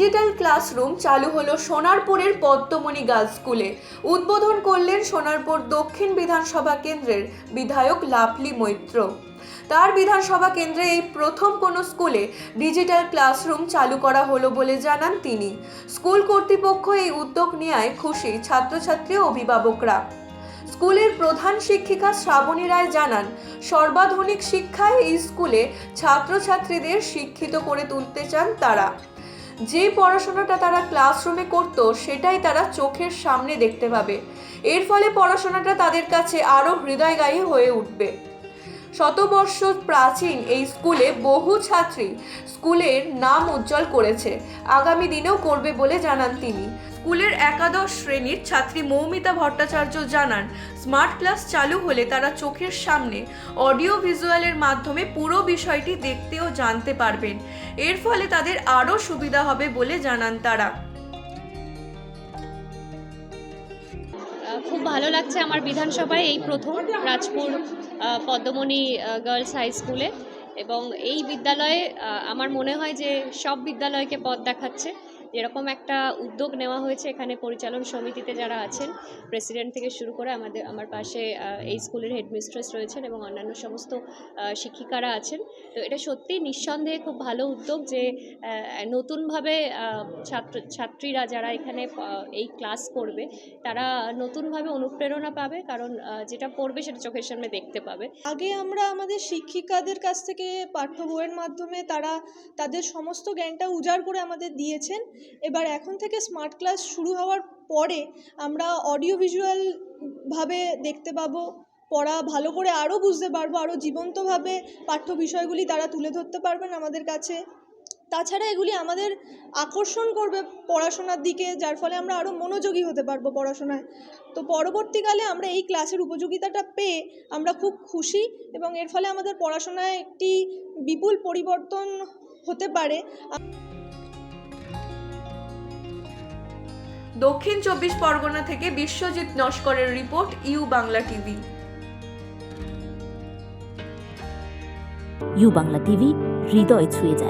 Digital classroom চালু হলো সোনারপুরের Padmamani girls স্কুলে। উদ্বোধন করলেন সোনারপুর দক্ষিণ বিধানসভা কেন্দ্রের বিধায়ক লাভলি মৈত্র। তার বিধানসভা কেন্দ্রে এই প্রথম কোনো স্কুলে ডিজিটাল ক্লাসরুম চালু করা হলো বলে জানান তিনি। স্কুল কর্তৃপক্ষ এই উদ্যোগ নেওয়ায় খুশি ছাত্রছাত্রী ও অভিভাবকরা। স্কুলের প্রধান শিক্ষিকা শ্রাবণী রায় জানান, সর্বাধুনিক শিক্ষায় এই স্কুলে ছাত্রছাত্রীদের শিক্ষিত করে তুলতে চান তারা। যে পড়াশোনাটা তারা ক্লাসরুমে করত, সেটাই তারা চোখের সামনে দেখতে পাবে। এর ফলে পড়াশোনাটা তাদের কাছে আরও হৃদয়গায়ী হয়ে উঠবে। শতবর্ষ প্রাচীন এই স্কুলে বহু ছাত্রী স্কুলের নাম উজ্জ্বল করেছে। আগামী দিনেও করবে বলে জানান তিনি। স্কুলের একাদশ শ্রেণির ছাত্রী মৌমিতা ভট্টাচার্য জানান, স্মার্ট ক্লাস চালু হলে তারা চোখের সামনে অডিও ভিজুয়ালের মাধ্যমে পুরো বিষয়টি দেখতে ও জানতে পারবেন। এর ফলে তাদের আরও সুবিধা হবে বলে জানান তারা। খুব ভালো লাগছে আমার বিধানসভায় এই প্রথম রাজপুর পদ্মমণি গার্লস হাই স্কুলে এবং এই বিদ্যালয়ে আমার মনে হয় যে সব বিদ্যালয়কে পথ দেখাচ্ছে। যেরকম একটা উদ্যোগ নেওয়া হয়েছে এখানে পরিচালন সমিতিতে যারা আছেন। প্রেসিডেন্ট থেকে শুরু করে আমাদের, আমার পাশে এই স্কুলের হেডমিস্ট্রেস রয়েছেন এবং অন্যান্য সমস্ত শিক্ষিকারা আছেন। তো এটা সত্যি নিঃসন্দেহে খুব ভালো উদ্যোগ যে নতুনভাবে ছাত্র, ছাত্রীরা যারা এখানে এই ক্লাস করবে, তারা নতুনভাবে অনুপ্রেরণা পাবে কারণ যেটা পড়বে সেটা চোখের সামনে দেখতে পাবে। আগে আমরা আমাদের শিক্ষিকাদের কাছ থেকে পাঠ্য বইয়ের মাধ্যমে তারা তাদের সমস্ত জ্ঞানটা উজাড় করে আমাদের দিয়েছেন। এবার এখন থেকে স্মার্ট ক্লাস শুরু হওয়ার পরে আমরা অডিও ভিজুয়াল ভাবে দেখতে পাবো, পড়া ভালো করে আরও বুঝতে পারব আরও জীবন্তভাবে পাঠ্য বিষয়গুলি তারা তুলে ধরতে পারবেন আমাদের কাছে। তাছাড়া এগুলি আমাদের আকর্ষণ করবে পড়াশোনার দিকে, যার ফলে আমরা আরও মনোযোগী হতে পারব পড়াশোনায়। তো পরবর্তীকালে আমরা এই ক্লাসের উপযোগিতাটা পেয়ে আমরা খুব খুশি এবং এর ফলে আমাদের পড়াশোনায় একটি বিপুল পরিবর্তন হতে পারে। দক্ষিণ চব্বিশ পরগনা থেকে Biswajit নস্করের report U Bangla TV. U Bangla TV, হৃদয় ছুঁয়ে যায়।